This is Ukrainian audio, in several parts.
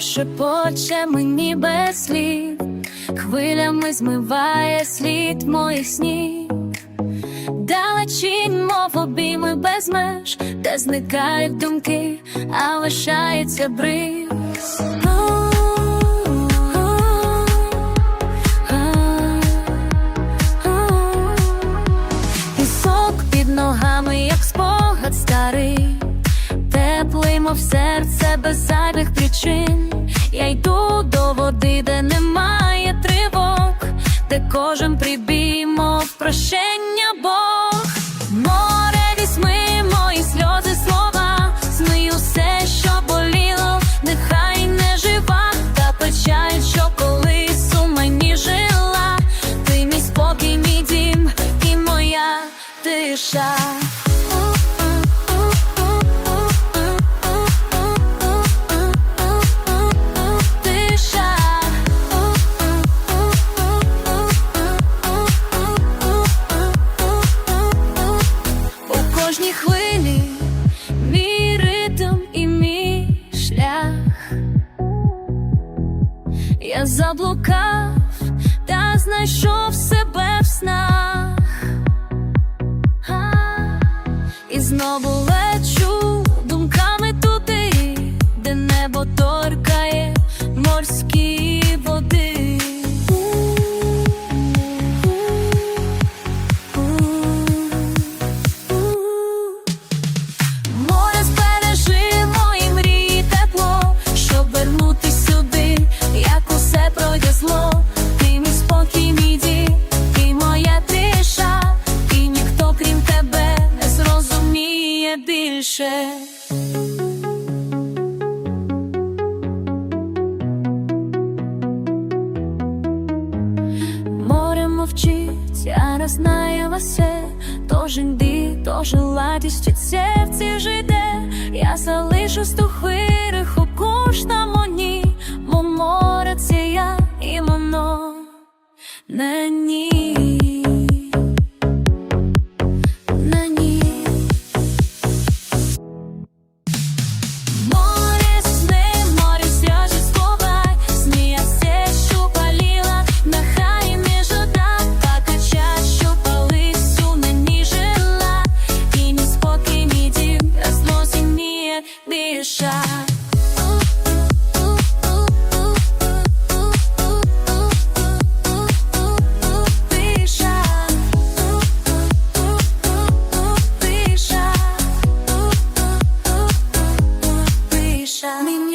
шепоче мені без слів, хвилями змиває слід моїх снів. Далечінь, мов обійми без меж, де зникають думки, а лишається бриз. Пісок під ногами, як спогад старий, теплий, в серце без зайвих причин. Я йду до води, де немає тривог, де кожен прибій, мов прощення Бог. Кожній хвилі мій ритм і мій шлях. Я заблукав та знайшов себе в снах. І знову більше. Море мовчить, а знає все, тоже йди, то ладість серці жиде. Я залишусь ту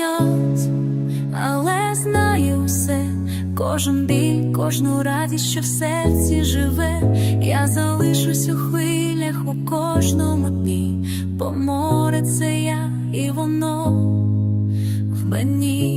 Міньот, але знаю все, кожен біль, кожну радість, що в серці живе. Я залишусь у хвилях у кожному дні, бо море це я, і воно в мені.